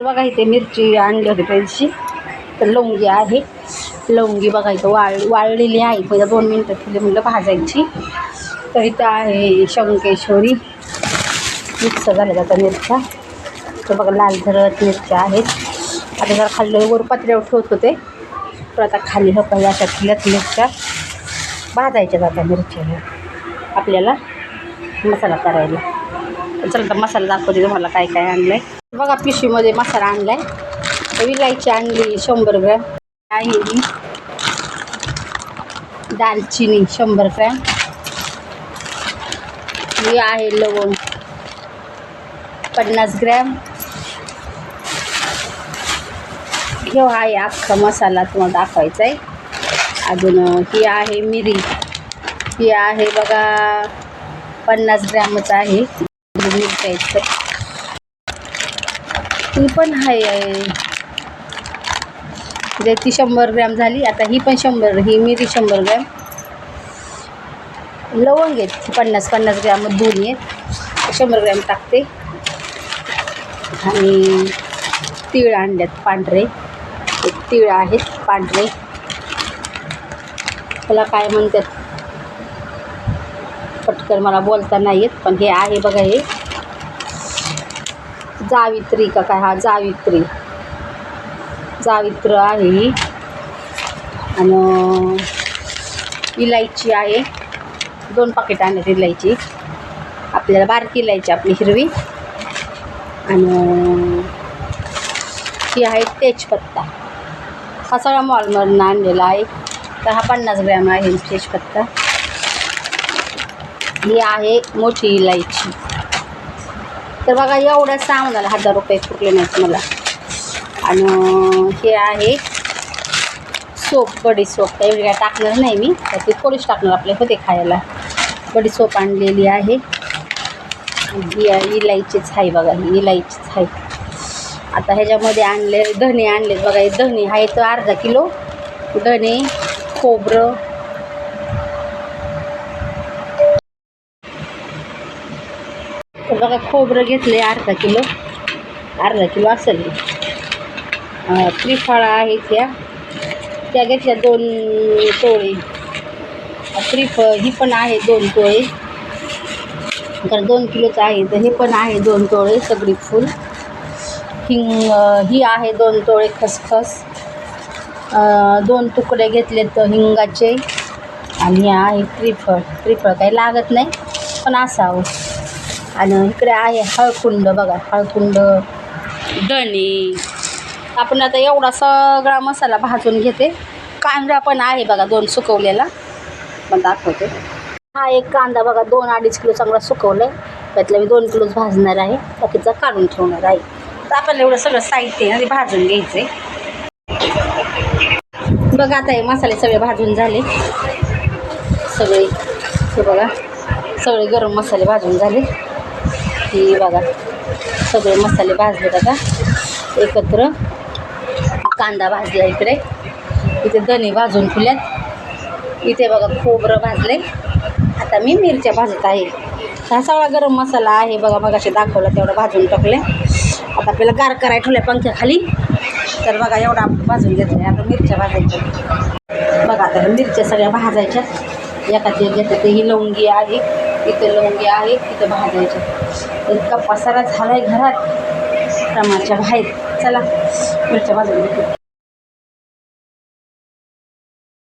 बघा इथे मिरची आणली होती त्यांची. तर लवंगी आहे. लवंगी बघा इथं वाळ वाळलेली आहे. पहिलं दोन मिनटं ठेवली म्हणलं भाजायची. तर इथं आहे शंकेश्वरी. मिक्स झाल्या जातात मिरच्या. तर बघा लाल धरत मिरच्या आहेत. आता जरा खाल्लं वर पत्र्यावर ठेवत होते तर आता खाली हो अशा ठेवल्यात मिरच्या भाजायच्या जातात मिरच्या आपल्याला मसाला करायला. चला तर मसाला दाखवते तुम्हाला काय काय आणलं आहे बघा पिशवीमध्ये मसाला आणला आहे विलायची आणली शंभर ग्रॅम. आहे मी दालचिनी शंभर ग्रॅम. ही आहे लवंग पन्नास ग्रॅम. हे आहे अख्खा मसाला तुम्हाला दाखवायचा आहे अजून ही आहे मिरी. ही आहे बघा पन्नास ग्रॅमच आहे. मिरच्याचं ती पण आहे म्हणजे ती शंभर ग्रॅम झाली आता ही पण शंभर ही मिरी शंभर ग्रॅम. लवंग आहेत पन्नास पन्नास ग्रॅम दोन्ही आहेत. शंभर ग्रॅम टाकते. आणि तीळ आणल्यात पांढरे. एक तीळ आहेत पांढरे. त्याला काय म्हणतात? पटकन मला बोलता नाही येत पण हे आहे बघा हे. जावित्री का काय? हा जावित्री. जावित्र आहे ही. आणि इलायची आहे. दोन पाकिट आणत इलायची. आपल्याला बारकी इलायची आपली हिरवी. आणि ही आहे तेजपत्ता. हा सगळा मॉलमधून आणलेला आहे. तर हा पन्नास ग्रॅम आहे तेजपत्ता. ही आहे मोठी इलायची. तर बघा एवढ्या सामानाला हजार रुपये फुटले नाहीत मला. आणि हे आहे सोप बडी सोप. एवढी काय टाकणार नाही मी. तर ते थोडीच टाकणार आपले होते खायला. बडी सोप आणलेली आहे. इलायचीच आहे बघा ही इलायचीच आहे आता ह्याच्यामध्ये आणले धणे आणले बघा हे धणे आहे तर अर्धा किलो. धणे खोबरं तर बघा खोबरं घेतले अर्धा किलो. अर्धा किलो असेल त्रिफळा आहेत त्या. त्या घेतल्या दोन टोळे त्रिफ ही पण आहे दोन टोळे तर दोन किलोचं आहे तर हे पण आहे दोन टोळे सगळी फुल. हिंग ही आहे दोन टोळे खसखस. दोन तुकडे घेतलेत हिंगाचे. आणि हे आहे त्रिफळ. त्रिफळ काही लागत नाही पण असावं. आणि इकडे आहे हळकुंड बघा हळकुंड. दणी आपण आता एवढा सगळा मसाला भाजून घेते. कांदा पण आहे बघा दोन सुकवलेला. पण दाखवते. हा एक कांदा बघा दोन अडीच किलो चांगला सुकवला आहे मी दोन किलोच भाजणार आहे. बाकीचा काढून ठेवणार आहे. तर आपल्याला एवढं सगळं साहित्य आहे भाजून घ्यायचं आहे बघा आता हे मसाले सगळे भाजून झाले. सगळे हे बघा सगळे गरम मसाले भाजून झाले. ही बघा सगळे मसाले भाजले आता. एकत्र कांदा भाजला इकडे. इथे धणे भाजून फुल्यात इथे बघा खोबरं भाजले आता मी मिरच्या भाजत आहे. हा सगळा गरम मसाला आहे बघा मग असे दाखवला तेवढं भाजून टाकले आता आपल्याला गार करायला ठेवल्या पंख्याखाली. तर बघा एवढा भाजून घेतलं आता मिरच्या भाजायच्या. बघा आता मिरच्या सगळ्या भाजायच्या. एका ते ते ही लवंगी आहे इथे लवंगी आहे तिथं भाजायच्या. इतका पसारा झाला आहे घरात कामाच्या बाहेर. चला पुढच्या बाजूला.